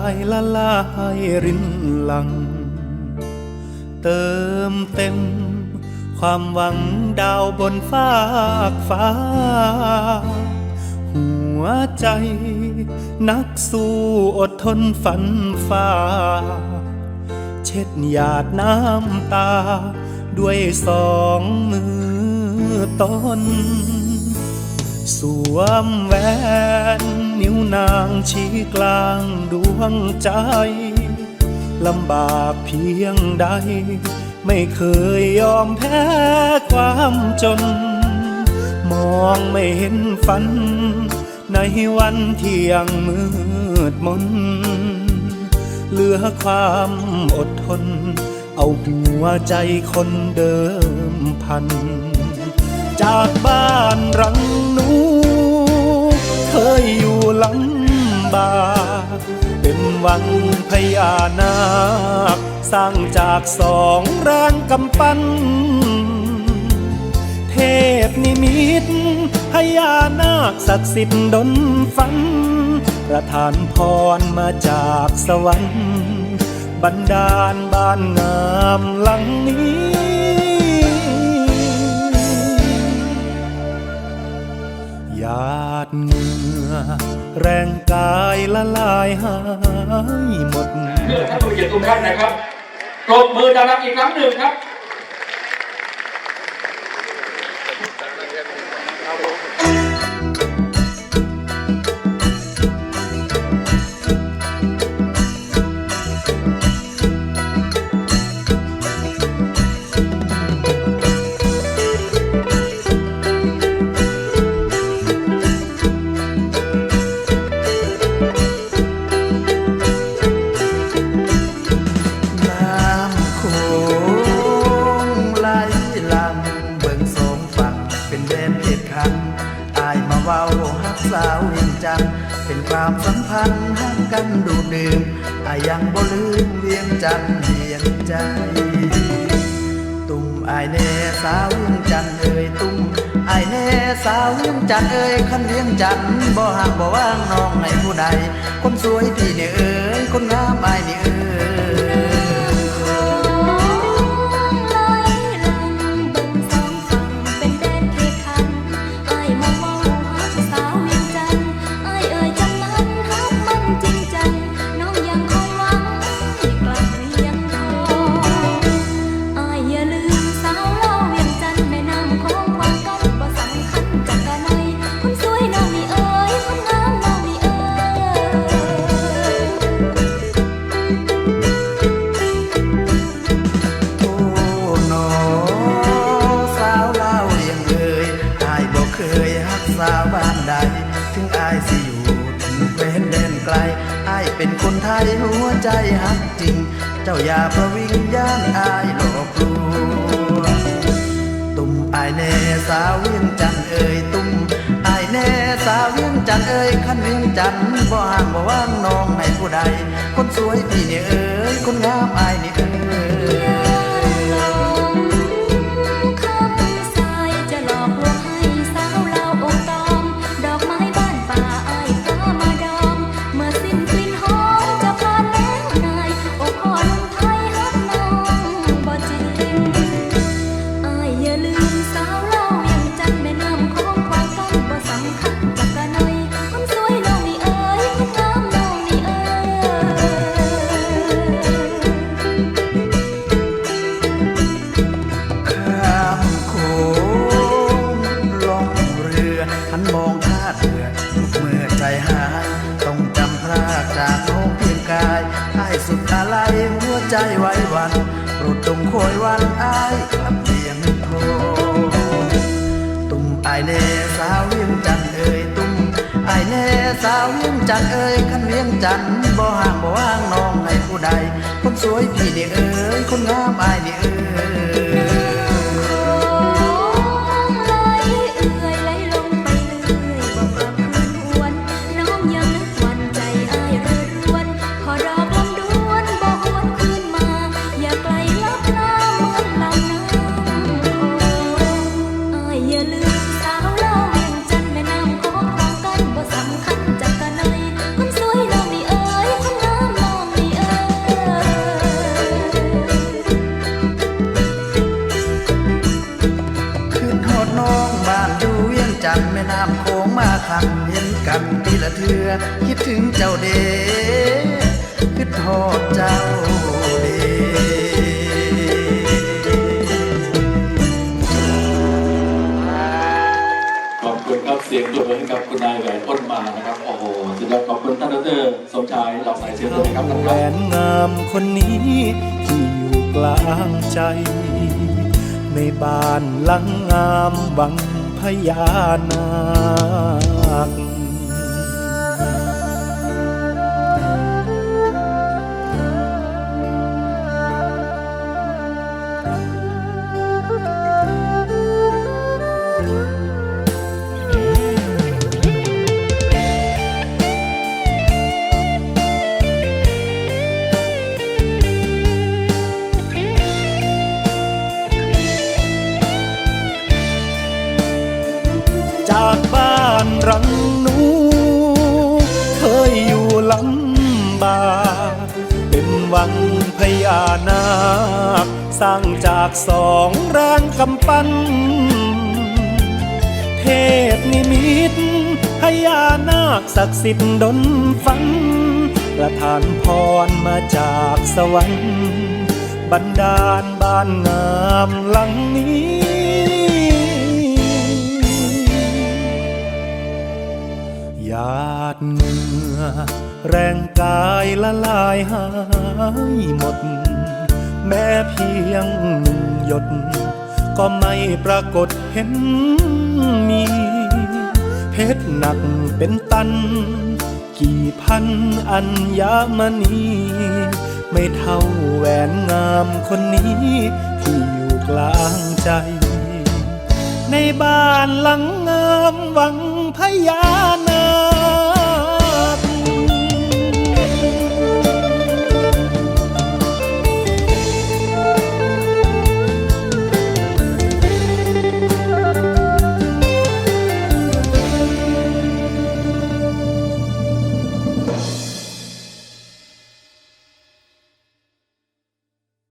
ายละลายรินหลัง เติมเต็ม ความหวังดาวบนฟากฟ้า หัวใจ นักสู้อดทนฝันฝ่า เช็ดหยาดน้ำตา ด้วยสองมือต้น สวมแหวน วนางชี้กลางดวงใจ ลำบากเพียงใด ไม่เคยยอมแพ้ความจน มองไม่เห็นฝัน ในวันที่ยังมืดมน เหลือความอดทน เอาหัวใจคนเดิมพัน จากบ้านรัง พญานาค สร้างจากสองร่างกำปั้น เทพนิมิตพญานาคศักดิ์สิทธิ์ดนฝัน ประทานพรมาจากสวรรค์บันดาลบ้านงามหลังนี้หยาดเงื่ อ แรงกายละลายหายหมดเลือกท่านผู้เกียรติทุกท่านนะครับปรบมือดังๆอีกครั้งหนึ่งครับ เป็นแดนเขตขันอายมาเว้าฮักสาวเวียงจันเป็นความสัมพันธ์ฮักกันดูดื่มอายยังบ่ลืมเวียงจันเวียงใจ ตุ้มอายแน่สาวเวียงจันเอ่ยตุ้มอายแน่สาวเวียงจันเอ่ยคันเวียงจันบ่ห่างบ่ว่างน้องให้ผู้ใดคนสวยพี่เนี่ยเอ่ยคนงามอายนี่เอ่ยาวบ้านใด ถึงอายสิอยู่ถึงเป็นแดนไกลอายเป็นคนไทยหัวใจฮักจริง เจ้าอย่าประวิงย่านอายหลอกลวงตุ่มอายแน่สาวเวียงจันทน์เอ่ยตุ่มอายแน่สาวเวียงจันทน์เอ่ยคันเวียงจันทน์บ่ห่างบ่ว่างน้องให้ผู้ใด คนสวยพี่เนี่ยเอ่ยคนงามอายนี่เอ่ย ใจหายต้องจำพราจากน้องเพียงกายอายสุดอะไรหัวใจไว้วันโปรดจงคอยวันอายกลับเพียงโทตุ้มอายแน่สาวเวียงจันเอ่ยตุ้มอายแน่สาวเวียงจันเอ่ยคันเวียงจันบ่ห่างบ่ว่างน้องให้ผู้ใด คนสวยพี่นี่เอ่ยคนงามอายนี่เอ่ย เทือคิดถึงเจ้าเดคิดทอดเจ้าเดขอบคุณครับเสียงปรบมือให้กับคุณนายแหวนอ้นมานะครับ โอ้โหสุดยอดขอบคุณท่านดรสมชายเหล่าสายเสียงด้วยนะครับท่านแหควรับนงามคนนี้ที่อยู่กลางใจ ในบ้านหลังงามวังพญานาค วังพญานาค สร้างจากสองแรงกำปั้น เทพนิมิตพญานาคศักดิ์สิทธิ์ดนฝัน ประทานพรมาจากสวรรค์บันดาลบ้านงามหลังนี้หยาดเหงื่อ แรงกายละลายหายหมด แม้เพียงหนึ่งหยด ก็ไม่ปรากฏเห็นมี เพชรหนักเป็นตัน กี่พันอัญญมณี ไม่เท่าแหวนงามคนนี้ ที่อยู่กลางใจ ในบ้านหลังงามวังพญาน